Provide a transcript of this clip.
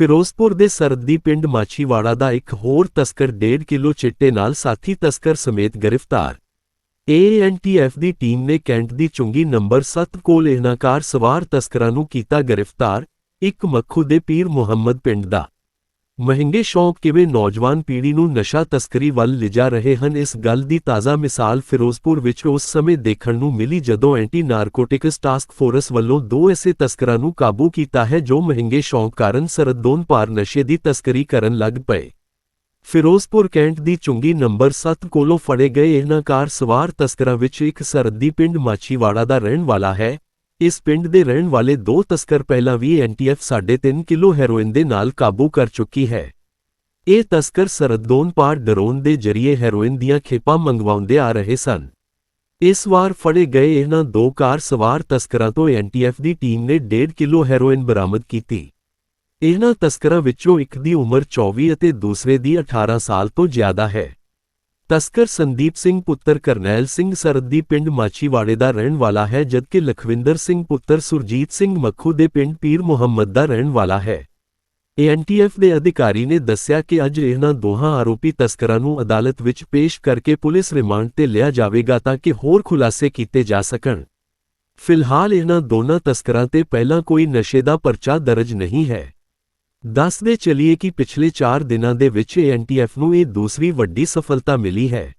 ਫਿਰੋਜ਼ਪੁਰ ਦੇ ਸਰਦੀ ਪਿੰਡ ਮਾਛੀਵਾੜਾ ਦਾ ਇੱਕ ਹੋਰ ਤਸਕਰ 1.5 ਕਿਲੋ ਚਿੱਟੇ ਨਾਲ ਸਾਥੀ ਤਸਕਰ ਸਮੇਤ ਗ੍ਰਿਫਤਾਰ। ਏਐਨਟੀਐਫ ਦੀ ਟੀਮ ਨੇ ਕੈਂਟ ਦੀ ਚੁੰਗੀ ਨੰਬਰ 7 ਕੋਲ ਇਹਨਾਂ ਕਾਰ ਸਵਾਰ ਤਸਕਰਾਂ ਨੂੰ ਕੀਤਾ ਗ੍ਰਿਫਤਾਰ, ਇੱਕ ਮੱਖੂ ਦੇ ਪੀਰ ਮੁਹੰਮਦ ਪਿੰਡ ਦਾ। ਮਹਿੰਗੇ ਸ਼ੌਕ ਕਿਵੇਂ ਨੌਜਵਾਨ ਪੀੜ੍ਹੀ ਨੂੰ ਨਸ਼ਾ ਤਸਕਰੀ ਵੱਲ ਲਿਜਾ ਰਹੇ ਹਨ? ਇਸ ਗੱਲ ਦੀ ਤਾਜ਼ਾ ਮਿਸਾਲ ਫਿਰੋਜ਼ਪੁਰ ਵਿੱਚ ਉਸ ਸਮੇਂ ਦੇਖਣ ਨੂੰ ਮਿਲੀ ਜਦੋਂ ਐਂਟੀ ਨਾਰਕੋਟਿਕਸ ਟਾਸਕ ਫੋਰਸ ਵੱਲੋਂ ਦੋ ਐਸੇ ਤਸਕਰਾਂ ਨੂੰ ਕਾਬੂ ਕੀਤਾ ਹੈ ਜੋ ਮਹਿੰਗੇ ਸ਼ੌਂਕ ਕਾਰਨ ਸਰਦੋਨ ਪਾਰ ਨਸ਼ੇ ਦੀ ਤਸਕਰੀ ਕਰਨ ਲੱਗ ਪਏ। ਫਿਰੋਜ਼ਪੁਰ ਕੈਂਟ ਦੀ ਚੁੰਗੀ ਨੰਬਰ 7 ਕੋਲੋਂ ਫੜੇ ਗਏ ਇਹਨਾਂ ਕਾਰ ਸਵਾਰ ਤਸਕਰਾਂ ਵਿੱਚ ਇੱਕ ਸਰਦੀ ਪਿੰਡ ਮਾਛੀਵਾੜਾ ਦਾ ਰਹਿਣ ਵਾਲਾ ਹੈ। ਇਸ ਪਿੰਡ ਦੇ ਰਹਿਣ ਵਾਲੇ ਦੋ ਤਸਕਰ ਪਹਿਲਾਂ ਵੀ ਐਨਟੀਐਫ 3.5 ਕਿਲੋ ਹੈਰੋਇਨ ਦੇ ਨਾਲ ਕਾਬੂ ਕਰ ਚੁੱਕੀ ਹੈ। ਇਹ ਤਸਕਰ ਸਰਦੋਨ ਪਾਰ ਡਰੋਨ ਦੇ ਜ਼ਰੀਏ ਹੈਰੋਇਨ ਦੀਆਂ ਖੇਪਾਂ ਮੰਗਵਾਉਂਦੇ ਆ ਰਹੇ ਸਨ। ਇਸ ਵਾਰ ਫੜੇ ਗਏ ਇਹਨਾਂ ਦੋ ਕਾਰ ਸਵਾਰ ਤਸਕਰਾਂ ਤੋਂ ਐਨਟੀਐਫ ਦੀ ਟੀਮ ਨੇ 1.5 ਕਿਲੋ ਹੈਰੋਇਨ ਬਰਾਮਦ ਕੀਤੀ। ਇਹਨਾਂ ਤਸਕਰਾਂ ਵਿੱਚੋਂ ਇੱਕ ਦੀ ਉਮਰ 24 ਅਤੇ ਦੂਸਰੇ ਦੀ 18 ਸਾਲ ਤੋਂ ਜ਼ਿਆਦਾ ਹੈ। ਤਸਕਰ ਸੰਦੀਪ ਸਿੰਘ ਪੁੱਤਰ ਕਰਨੈਲ ਸਿੰਘ ਸਰਦੀ ਪਿੰਡ ਮਾਛੀਵਾੜੇ ਦਾ ਰਹਿਣ ਵਾਲਾ ਹੈ, ਜਦਕਿ ਲਖਵਿੰਦਰ ਸਿੰਘ ਪੁੱਤਰ ਸੁਰਜੀਤ ਸਿੰਘ ਮੱਖੂ ਦੇ ਪਿੰਡ ਪੀਰ ਮੁਹੰਮਦ ਦਾ ਰਹਿਣ ਵਾਲਾ ਹੈ। ਏਐਨਟੀਐਫ ਦੇ ਅਧਿਕਾਰੀ ਨੇ ਦੱਸਿਆ ਕਿ ਅੱਜ ਇਹਨਾਂ ਦੋਹਾਂ ਆਰੋਪੀ ਤਸਕਰਾਂ ਨੂੰ ਅਦਾਲਤ ਵਿੱਚ ਪੇਸ਼ ਕਰਕੇ ਪੁਲਿਸ ਰਿਮਾਂਡ ਤੇ ਲਿਆ ਜਾਵੇਗਾ ਤਾਂ ਕਿ ਹੋਰ ਖੁਲਾਸੇ ਕੀਤੇ ਜਾ ਸਕਣ। ਫਿਲਹਾਲ ਇਹਨਾਂ ਦੋਨਾਂ ਤਸਕਰਾਂ ਤੇ ਪਹਿਲਾਂ ਕੋਈ ਨਸ਼ੇ ਦਾ ਪਰਚਾ ਦਰਜ ਨਹੀਂ ਹੈ। ਦੱਸਦੇ ਚਲੀਏ ਕਿ ਪਿਛਲੇ 4 ਦਿਨਾਂ ਦੇ ਵਿੱਚ ਐਨਟੀਐਫ ਨੂੰ ਇਹ ਦੂਸਰੀ ਵੱਡੀ ਸਫਲਤਾ ਮਿਲੀ ਹੈ।